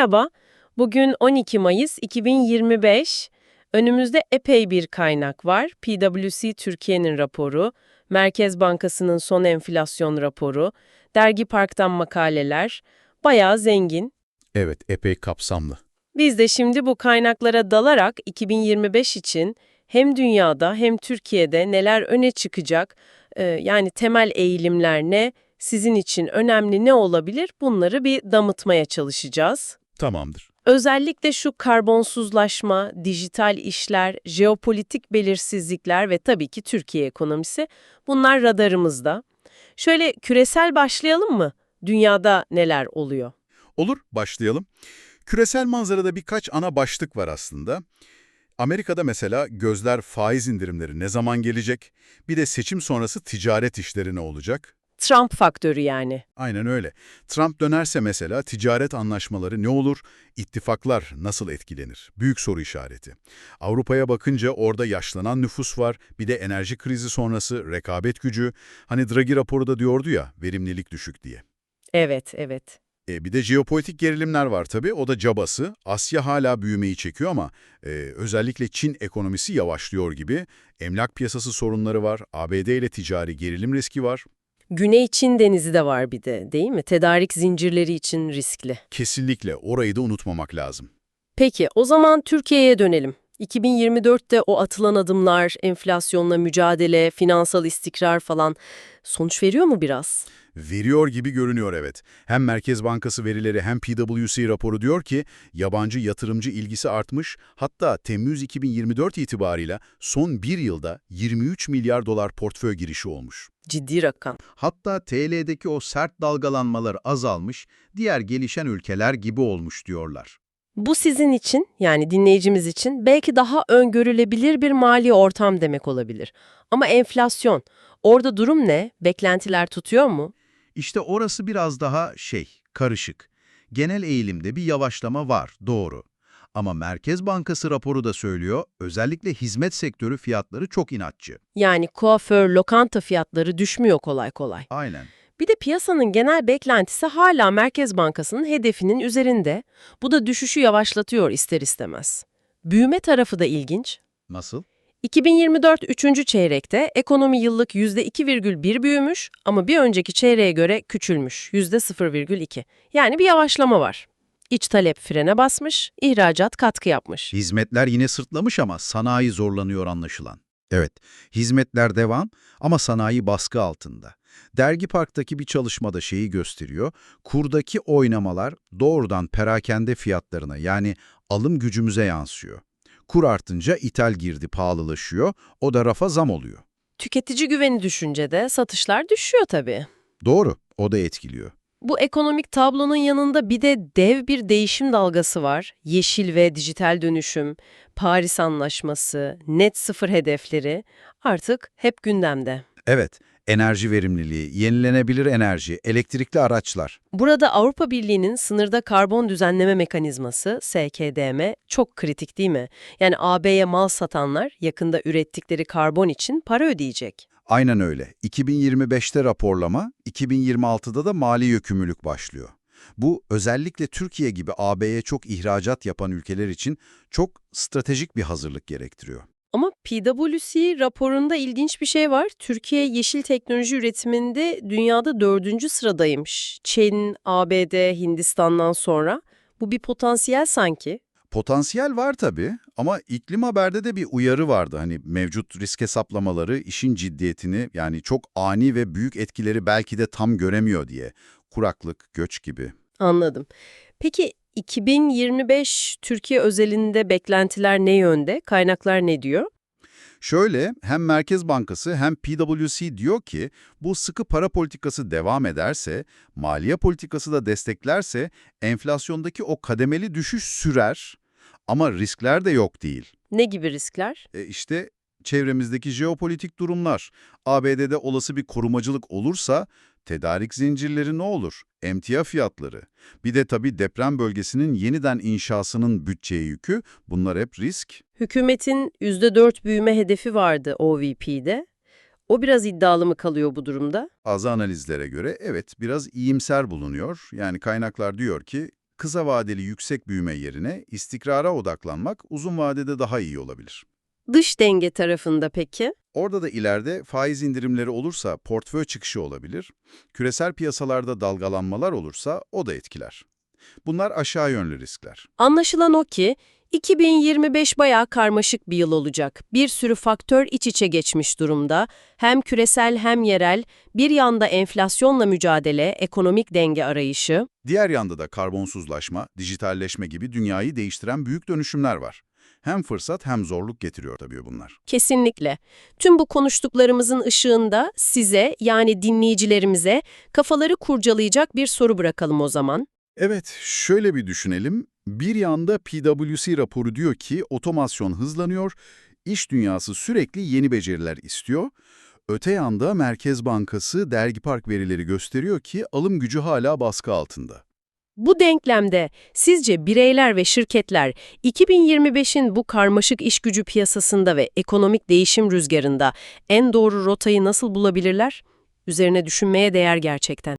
Merhaba, bugün 12 Mayıs 2025. Önümüzde epey bir kaynak var. PwC Türkiye'nin raporu, Merkez Bankası'nın son enflasyon raporu, Dergi Park'tan makaleler, bayağı zengin. Evet, epey kapsamlı. Biz de şimdi bu kaynaklara dalarak 2025 için hem dünyada hem Türkiye'de neler öne çıkacak, e, yani temel eğilimler ne, sizin için önemli ne olabilir bunları bir damıtmaya çalışacağız. Tamamdır. Özellikle şu karbonsuzlaşma, dijital işler, jeopolitik belirsizlikler ve tabii ki Türkiye ekonomisi bunlar radarımızda. Şöyle küresel başlayalım mı? Dünyada neler oluyor? Olur, başlayalım. Küresel manzarada birkaç ana başlık var aslında. Amerika'da mesela gözler faiz indirimleri ne zaman gelecek? Bir de seçim sonrası ticaret işleri ne olacak? Trump faktörü yani. Aynen öyle. Trump dönerse mesela ticaret anlaşmaları ne olur? İttifaklar nasıl etkilenir? Büyük soru işareti. Avrupa'ya bakınca orada yaşlanan nüfus var, bir de enerji krizi sonrası rekabet gücü. Hani Draghi raporu da diyordu ya, verimlilik düşük diye. Evet, evet. E, bir de jeopolitik gerilimler var tabii, o da cabası. Asya hala büyümeyi çekiyor ama e, özellikle Çin ekonomisi yavaşlıyor gibi. Emlak piyasası sorunları var, ABD ile ticari gerilim riski var. Güney Çin denizi de var bir de değil mi? Tedarik zincirleri için riskli. Kesinlikle orayı da unutmamak lazım. Peki o zaman Türkiye'ye dönelim. 2024'te o atılan adımlar, enflasyonla mücadele, finansal istikrar falan sonuç veriyor mu biraz? Veriyor gibi görünüyor evet. Hem Merkez Bankası verileri hem PwC raporu diyor ki yabancı yatırımcı ilgisi artmış. Hatta Temmuz 2024 itibarıyla son bir yılda 23 milyar dolar portföy girişi olmuş. Ciddi rakam. Hatta TL'deki o sert dalgalanmalar azalmış, diğer gelişen ülkeler gibi olmuş diyorlar. Bu sizin için yani dinleyicimiz için belki daha öngörülebilir bir mali ortam demek olabilir. Ama enflasyon, orada durum ne? Beklentiler tutuyor mu? İşte orası biraz daha şey, karışık. Genel eğilimde bir yavaşlama var, doğru. Ama Merkez Bankası raporu da söylüyor, özellikle hizmet sektörü fiyatları çok inatçı. Yani kuaför, lokanta fiyatları düşmüyor kolay kolay. Aynen. Bir de piyasanın genel beklentisi hala Merkez Bankası'nın hedefinin üzerinde. Bu da düşüşü yavaşlatıyor ister istemez. Büyüme tarafı da ilginç. Nasıl? 2024 3. çeyrekte ekonomi yıllık %2,1 büyümüş ama bir önceki çeyreğe göre küçülmüş %0,2. Yani bir yavaşlama var. İç talep frene basmış, ihracat katkı yapmış. Hizmetler yine sırtlamış ama sanayi zorlanıyor anlaşılan. Evet, hizmetler devam ama sanayi baskı altında. Dergi Park'taki bir çalışmada şeyi gösteriyor, kurdaki oynamalar doğrudan perakende fiyatlarına yani alım gücümüze yansıyor. Kur artınca ithal girdi pahalılaşıyor, o da rafa zam oluyor. Tüketici güveni düşünce de satışlar düşüyor tabii. Doğru, o da etkiliyor. Bu ekonomik tablonun yanında bir de dev bir değişim dalgası var. Yeşil ve dijital dönüşüm, Paris Anlaşması, net sıfır hedefleri artık hep gündemde. Evet, enerji verimliliği, yenilenebilir enerji, elektrikli araçlar. Burada Avrupa Birliği'nin sınırda karbon düzenleme mekanizması SKDM çok kritik değil mi? Yani AB'ye mal satanlar yakında ürettikleri karbon için para ödeyecek. Aynen öyle. 2025'te raporlama, 2026'da da mali yükümlülük başlıyor. Bu özellikle Türkiye gibi AB'ye çok ihracat yapan ülkeler için çok stratejik bir hazırlık gerektiriyor. Ama PwC raporunda ilginç bir şey var. Türkiye yeşil teknoloji üretiminde dünyada dördüncü sıradaymış. Çin, ABD, Hindistan'dan sonra. Bu bir potansiyel sanki. Potansiyel var tabii ama iklim haberde de bir uyarı vardı. Hani mevcut risk hesaplamaları işin ciddiyetini yani çok ani ve büyük etkileri belki de tam göremiyor diye. Kuraklık, göç gibi. Anladım. Peki 2025 Türkiye özelinde beklentiler ne yönde? Kaynaklar ne diyor? Şöyle hem Merkez Bankası hem PwC diyor ki bu sıkı para politikası devam ederse, maliye politikası da desteklerse enflasyondaki o kademeli düşüş sürer ama riskler de yok değil. Ne gibi riskler? E işte çevremizdeki jeopolitik durumlar, ABD'de olası bir korumacılık olursa tedarik zincirleri ne olur? Emtia fiyatları. Bir de tabii deprem bölgesinin yeniden inşasının bütçeye yükü, bunlar hep risk. Hükümetin %4 büyüme hedefi vardı OVP'de. O biraz iddialı mı kalıyor bu durumda? Bazı analizlere göre evet biraz iyimser bulunuyor. Yani kaynaklar diyor ki kısa vadeli yüksek büyüme yerine istikrara odaklanmak uzun vadede daha iyi olabilir. Dış denge tarafında peki? Orada da ileride faiz indirimleri olursa portföy çıkışı olabilir. Küresel piyasalarda dalgalanmalar olursa o da etkiler. Bunlar aşağı yönlü riskler. Anlaşılan o ki 2025 bayağı karmaşık bir yıl olacak. Bir sürü faktör iç içe geçmiş durumda. Hem küresel hem yerel, bir yanda enflasyonla mücadele, ekonomik denge arayışı. Diğer yanda da karbonsuzlaşma, dijitalleşme gibi dünyayı değiştiren büyük dönüşümler var. Hem fırsat hem zorluk getiriyor tabii bunlar. Kesinlikle. Tüm bu konuştuklarımızın ışığında size yani dinleyicilerimize kafaları kurcalayacak bir soru bırakalım o zaman. Evet, şöyle bir düşünelim. Bir yanda PwC raporu diyor ki otomasyon hızlanıyor, iş dünyası sürekli yeni beceriler istiyor. Öte yanda Merkez Bankası Dergi Park verileri gösteriyor ki alım gücü hala baskı altında. Bu denklemde sizce bireyler ve şirketler 2025'in bu karmaşık iş gücü piyasasında ve ekonomik değişim rüzgarında en doğru rotayı nasıl bulabilirler? Üzerine düşünmeye değer gerçekten.